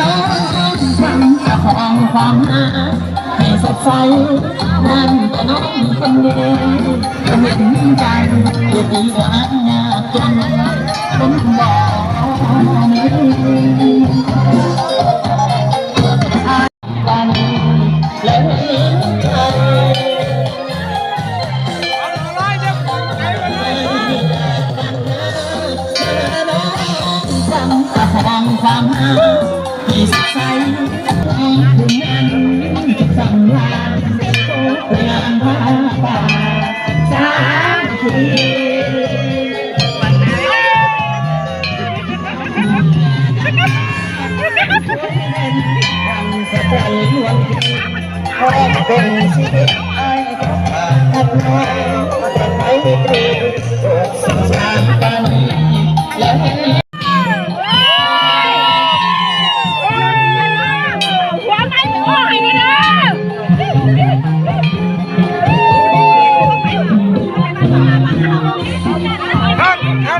น้องฟังประคองความหาให้สดใสนั่นแต่น้องคนเดียวจะเห็นใจจะดีกว่าหน้าจนเป็นบอกนี้กันและเห็นใจความประคองความหา ที่สดใสให้คุณนั้นสังวานเปลี่ยนผ้าป่าสามทีความสะใจล้วนขอเป็นชีวิตไอ้ตัดน้อยแต่ไม่ตรีโปรดสงสารกันและหัวไปถึงห้องไอ้นี่นะ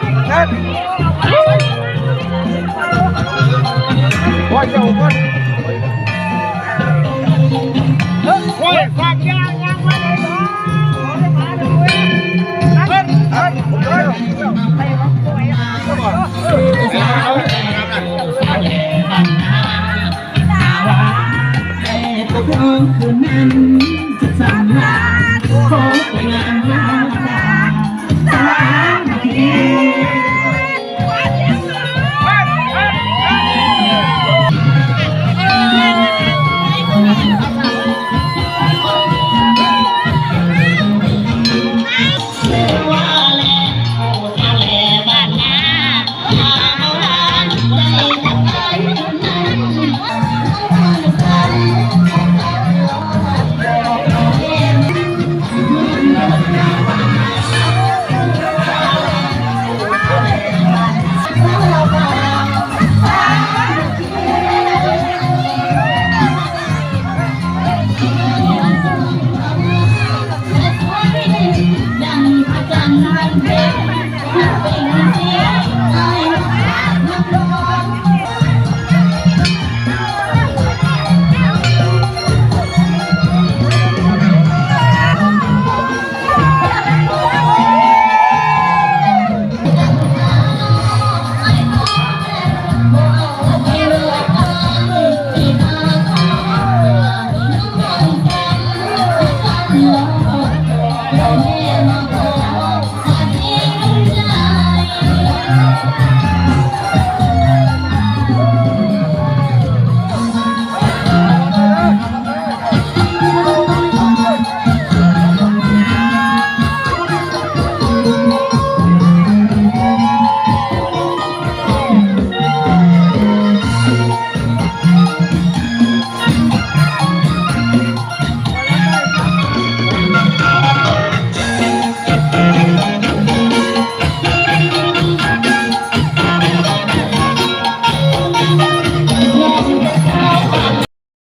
คืนนั้น